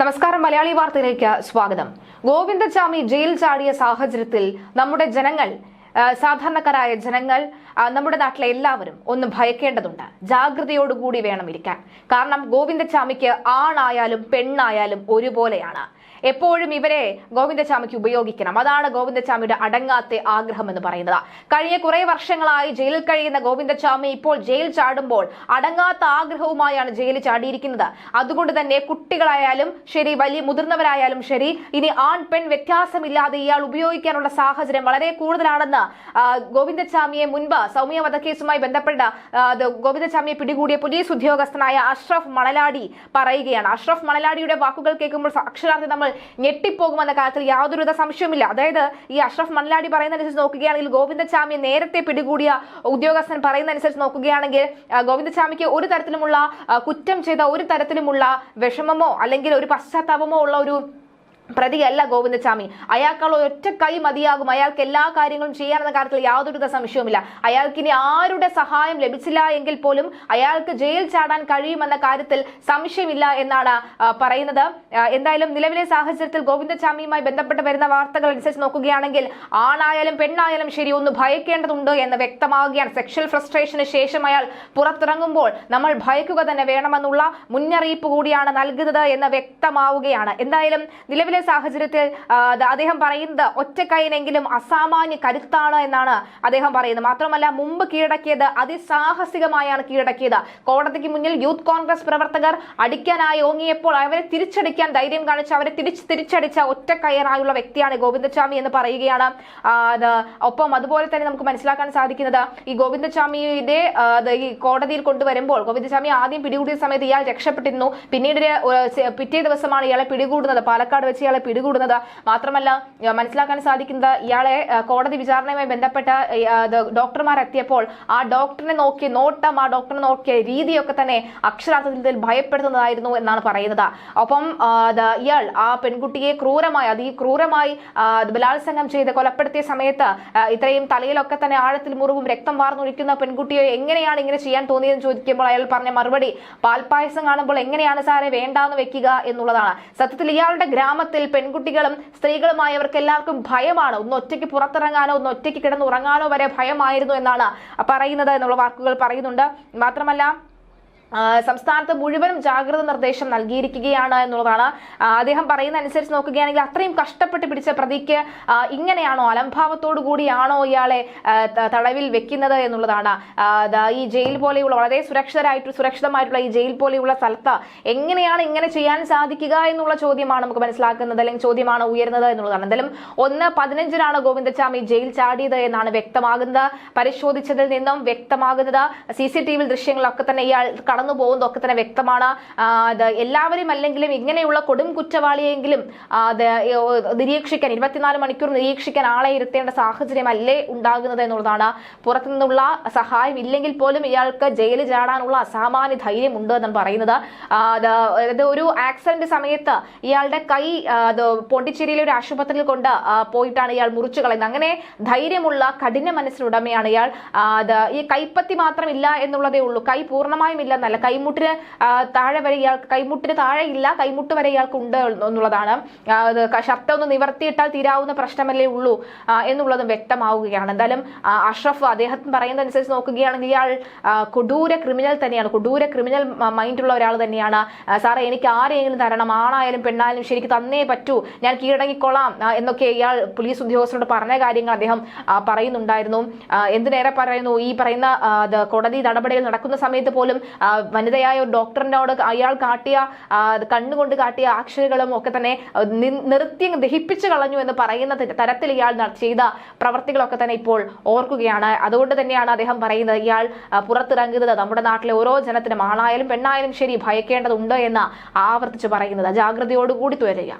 നമസ്കാരം. മലയാളി വാർത്തയിലേക്ക് സ്വാഗതം. ഗോവിന്ദചാമി ജയിൽ ചാടിയ സാഹചര്യത്തിൽ നമ്മുടെ ജനങ്ങൾ സാധാരണക്കാരായ ജനങ്ങൾ നമ്മുടെ നാട്ടിലെ എല്ലാവരും ഒന്ന് ഭയക്കേണ്ടതുണ്ട്. ജാഗ്രതയോടുകൂടി വേണം ഇരിക്കാൻ. കാരണം ഗോവിന്ദചാമിക്ക് ആണായാലും പെണ്ണായാലും ഒരുപോലെയാണ്. എപ്പോഴും ഇവരെ ഗോവിന്ദചാമിക്ക് ഉപയോഗിക്കണം. അതാണ് ഗോവിന്ദചാമിയുടെ അടങ്ങാത്ത ആഗ്രഹം എന്ന് പറയുന്നത്. കഴിഞ്ഞ കുറെ വർഷങ്ങളായി ജയിലിൽ കഴിയുന്ന ഗോവിന്ദചാമി ഇപ്പോൾ ജയിൽ ചാടുമ്പോൾ അടങ്ങാത്ത ആഗ്രഹവുമായാണ് ജയിലിൽ ചാടിയിരിക്കുന്നത്. അതുകൊണ്ട് തന്നെ കുട്ടികളായാലും ശരി വലിയ മുതിർന്നവരായാലും ശരി ഇനി ആൺ പെൺ വ്യത്യാസമില്ലാതെ ഇയാൾ ഉപയോഗിക്കാനുള്ള സാഹചര്യം വളരെ കൂടുതലാണെന്ന് ആ, ഗോവിന്ദചാമിയെ മുൻപ് സൗമ്യ വധക്കേസുമായി ബന്ധപ്പെട്ട ഗോവിന്ദസ്വാമിയെ പിടികൂടിയ പോലീസ് ഉദ്യോഗസ്ഥനായ അഷ്റഫ് മണലാടി പറയുകയാണ്. അഷ്റഫ് മണലാടിയുടെ വാക്കുകൾ കേൾക്കുമ്പോൾ അക്ഷരാർത്ഥം നമ്മൾ ഞെട്ടിപ്പോകുമെന്ന കാര്യത്തിൽ യാതൊരുവിധ സംശയവുമില്ല. അതായത് ഈ അഷ്റഫ് മണലാടി പറയുന്നതനുസരിച്ച് നോക്കുകയാണെങ്കിൽ ഗോവിന്ദചാമിയെ നേരത്തെ പിടികൂടിയ ഉദ്യോഗസ്ഥൻ പറയുന്നതനുസരിച്ച് നോക്കുകയാണെങ്കിൽ ഗോവിന്ദസ്വാമിക്ക് ഒരു തരത്തിലുമുള്ള കുറ്റം ചെയ്ത ഒരു തരത്തിലുമുള്ള വിഷമമോ അല്ലെങ്കിൽ ഒരു പശ്ചാത്താപമോ ഉള്ള ഒരു പ്രതിയല്ല ഗോവിന്ദസ്വാമി. അയാൾക്കുള്ള ഒറ്റ കൈ മതിയാകും. അയാൾക്ക് എല്ലാ കാര്യങ്ങളും ചെയ്യാനെന്ന കാര്യത്തിൽ യാതൊരുവിധ സംശയവുമില്ല. അയാൾക്ക് ഇനി ആരുടെ സഹായം ലഭിച്ചില്ല എങ്കിൽ പോലും അയാൾക്ക് ജയിൽ ചാടാൻ കഴിയുമെന്ന കാര്യത്തിൽ സംശയമില്ല എന്നാണ് പറയുന്നത്. എന്തായാലും നിലവിലെ സാഹചര്യത്തിൽ ഗോവിന്ദസ്വാമിയുമായി ബന്ധപ്പെട്ട് വരുന്ന വാർത്തകൾ അനുസരിച്ച് നോക്കുകയാണെങ്കിൽ ആണായാലും പെണ്ണായാലും ശരി ഒന്ന് ഭയക്കേണ്ടതുണ്ട് എന്ന് വ്യക്തമാവുകയാണ്. സെക്ഷൽ ഫ്രസ്ട്രേഷന് ശേഷം അയാൾ പുറത്തിറങ്ങുമ്പോൾ നമ്മൾ ഭയക്കുക തന്നെ വേണമെന്നുള്ള മുന്നറിയിപ്പ് കൂടിയാണ് നൽകുന്നത് എന്ന് വ്യക്തമാവുകയാണ്. എന്തായാലും നിലവിലെ സാഹചര്യത്തിൽ ആ, അത് അദ്ദേഹം പറയുന്നത് ഒറ്റക്കൈനെങ്കിലും അസാമാന്യ കരുത്താണ് എന്നാണ് അദ്ദേഹം പറയുന്നത്. മാത്രമല്ല മുമ്പ് കീഴടക്കിയത് അതിസാഹസികമായാണ് കീഴടക്കിയത്. കോടതിക്ക് മുന്നിൽ യൂത്ത് കോൺഗ്രസ് പ്രവർത്തകർ അടിക്കാനായി ഓങ്ങിയപ്പോൾ അവരെ തിരിച്ചടിക്കാൻ ധൈര്യം കാണിച്ച് അവരെ തിരിച്ച് തിരിച്ചടിച്ച ഒറ്റക്കയറായുള്ള വ്യക്തിയാണ് ഗോവിന്ദസ്വാമി എന്ന് പറയുകയാണ്. ഒപ്പം അതുപോലെ തന്നെ നമുക്ക് മനസ്സിലാക്കാൻ സാധിക്കുന്നത് ഈ ഗോവിന്ദസ്വാമിയുടെ ഈ കോടതിയിൽ കൊണ്ടുവരുമ്പോൾ ഗോവിന്ദസ്വാമി ആദ്യം പിടികൂടിയ സമയത്ത് ഇയാൾ രക്ഷപ്പെട്ടിരുന്നു. പിന്നീട് പിറ്റേ ദിവസമാണ് ഇയാളെ പിടികൂടുന്നത്. പാലക്കാട് വെച്ച് ഇയാളെ പിടികൂടുന്നത്. മാത്രമല്ല മനസ്സിലാക്കാൻ സാധിക്കുന്നത് ഇയാളെ കോടതി വിചാരണയുമായി ബന്ധപ്പെട്ട ഡോക്ടർമാർ എത്തിയപ്പോൾ ആ ഡോക്ടറിനെ നോക്കിയ നോട്ടം ആ ഡോക്ടറിനെ നോക്കിയ രീതിയൊക്കെ തന്നെ അക്ഷരാർത്ഥത്തിൽ ഭയപ്പെടുത്തുന്നതായിരുന്നു എന്നാണ് പറയുന്നത്. ഒപ്പം ഇയാൾ ആ പെൺകുട്ടിയെ ക്രൂരമായി അതിക്രൂരമായി ക്രൂരമായി ബലാത്സംഗം ചെയ്ത് കൊലപ്പെടുത്തിയ സമയത്ത് ഇത്രയും തലയിലൊക്കെ തന്നെ ആഴത്തിൽ മുറിവും രക്തം വാർന്നൊഴിക്കുന്ന പെൺകുട്ടിയെ എങ്ങനെയാണ് ഇങ്ങനെ ചെയ്യാൻ തോന്നിയതെന്ന് ചോദിക്കുമ്പോൾ അയാൾ പറഞ്ഞ മറുപടി പാൽപായസം കാണുമ്പോൾ എങ്ങനെയാണ് സാറെ വേണ്ടാന്ന് വെക്കുക എന്നുള്ളതാണ്. സത്യത്തിൽ ഇയാളുടെ ഗ്രാമത്തിൽ പെൺകുട്ടികളും സ്ത്രീകളുമായവർക്ക് എല്ലാവർക്കും ഭയമാണ്. ഒന്ന് ഒറ്റയ്ക്ക് പുറത്തിറങ്ങാനോ ഒന്ന് ഒറ്റയ്ക്ക് കിടന്നുറങ്ങാനോ വരെ ഭയമായിരുന്നു എന്നാണ് പറയുന്നത് എന്നുള്ള വാക്കുകൾ പറയുന്നുണ്ട്. മാത്രമല്ല സംസ്ഥാനത്ത് മുഴുവനും ജാഗ്രത നിർദ്ദേശം നൽകിയിരിക്കുകയാണ് എന്നുള്ളതാണ്. അദ്ദേഹം പറയുന്ന അനുസരിച്ച് നോക്കുകയാണെങ്കിൽ അത്രയും കഷ്ടപ്പെട്ട് പിടിച്ച പ്രതിക്ക് ഇങ്ങനെയാണോ അലംഭാവത്തോടു കൂടിയാണോ ഇയാളെ തടവിൽ വെക്കുന്നത് എന്നുള്ളതാണ്. ഈ ജയിൽ പോലെയുള്ള വളരെ സുരക്ഷിതരായിട്ട് സുരക്ഷിതമായിട്ടുള്ള ഈ ജയിൽ പോലെയുള്ള സ്ഥലത്ത് എങ്ങനെയാണ് ഇങ്ങനെ ചെയ്യാൻ സാധിക്കുക എന്നുള്ള ചോദ്യമാണ് നമുക്ക് മനസ്സിലാക്കുന്നത് അല്ലെങ്കിൽ ചോദ്യമാണ് ഉയരുന്നത് എന്നുള്ളതാണ്. എന്തായാലും ഒന്ന് പതിനഞ്ചിനാണ് ഗോവിന്ദച്ചാമി ജയിൽ ചാടിയത് എന്നാണ് വ്യക്തമാകുന്നത്. പരിശോധിച്ചതിൽ നിന്നും വ്യക്തമാകുന്നത്. സി സി ടി വി ദൃശ്യങ്ങളൊക്കെ തന്നെ ഇയാൾ കടന്നു പോകുന്നതൊക്കെ തന്നെ വ്യക്തമാണ്. എല്ലാവരും അല്ലെങ്കിലും ഇങ്ങനെയുള്ള കൊടും കുറ്റവാളിയെങ്കിലും നിരീക്ഷിക്കാൻ ഇരുപത്തിനാല് മണിക്കൂർ നിരീക്ഷിക്കാൻ ആളെ ഇരുത്തേണ്ട സാഹചര്യമല്ലേ ഉണ്ടാകുന്നത് എന്നുള്ളതാണ്. പുറത്തു നിന്നുള്ള സഹായം ഇല്ലെങ്കിൽ പോലും ഇയാൾക്ക് ജയിലിൽ ചാടാനുള്ള അസാമാന്യ ധൈര്യം ഉണ്ട് എന്നാണ് പറയുന്നത്. അതായത് ഒരു ആക്സിഡന്റ് സമയത്ത് ഇയാളുടെ കൈ പോണ്ടിച്ചേരിയിലെ ഒരു ആശുപത്രിയിൽ കൊണ്ട് പോയിട്ടാണ് ഇയാൾ മുറിച്ചു കളയുന്നത്. അങ്ങനെ ധൈര്യമുള്ള കഠിന മനസ്സിനുടമയാണ് ഇയാൾ. ഈ കൈപ്പത്തി മാത്രമില്ല എന്നുള്ളതേ ഉള്ളൂ. കൈ പൂർണമായും ഇല്ലെന്നല്ല കൈമുട്ടിന് താഴെ വരെ ഇയാൾക്ക് കൈമുട്ടിന് താഴെ ഇല്ല കൈമുട്ട് വരെ ഇയാൾക്ക് ഉണ്ട് എന്നുള്ളതാണ്. ഷർട്ട് ഒന്ന് നിവർത്തിയിട്ടാൽ തീരാവുന്ന പ്രശ്നമല്ലേ ഉള്ളൂ എന്നുള്ളതും വ്യക്തമാവുകയാണ്. എന്തായാലും അഷ്റഫ് അദ്ദേഹത്തിന് പറയുന്നതനുസരിച്ച് നോക്കുകയാണെങ്കിൽ ഇയാൾ കൊടൂര ക്രിമിനൽ തന്നെയാണ്. കൊടൂര ക്രിമിനൽ മൈൻഡുള്ള ഒരാൾ തന്നെയാണ്. സാറേ എനിക്ക് ആരെങ്കിലും തരണം ആണായാലും പെണ്ണായാലും ശരിക്ക് തന്നേ പറ്റൂ ഞാൻ കീഴടങ്ങിക്കൊള്ളാം എന്നൊക്കെ ഇയാൾ പോലീസ് ഉദ്യോഗസ്ഥരോട് പറഞ്ഞ കാര്യങ്ങൾ അദ്ദേഹം പറയുന്നുണ്ടായിരുന്നു. എന്തിനേറെ പറയുന്നു? ഈ പറയുന്ന കോടതി നടപടികൾ നടക്കുന്ന സമയത്ത് പോലും വനിതയായ ഒരു ഡോക്ടറിനോട് അയാൾ കാട്ടിയ കണ്ണുകൊണ്ട് കാട്ടിയ ആക്ഷരങ്ങളും ഒക്കെ തന്നെ നിർത്തി ദഹിപ്പിച്ചു കളഞ്ഞു എന്ന് പറയുന്ന തരത്തിൽ ഇയാൾ ചെയ്ത പ്രവർത്തികളൊക്കെ തന്നെ ഇപ്പോൾ ഓർക്കുകയാണ്. അതുകൊണ്ട് തന്നെയാണ് അദ്ദേഹം പറയുന്നത് ഇയാൾ പുറത്തിറങ്ങരുത്. നമ്മുടെ നാട്ടിലെ ഓരോ ജനത്തിനും ആണായാലും പെണ്ണായാലും ശരി ഭയക്കേണ്ടതുണ്ട് എന്ന് ആവർത്തിച്ച് പറയുന്നത്. ജാഗ്രതയോടുകൂടി തുടരുക.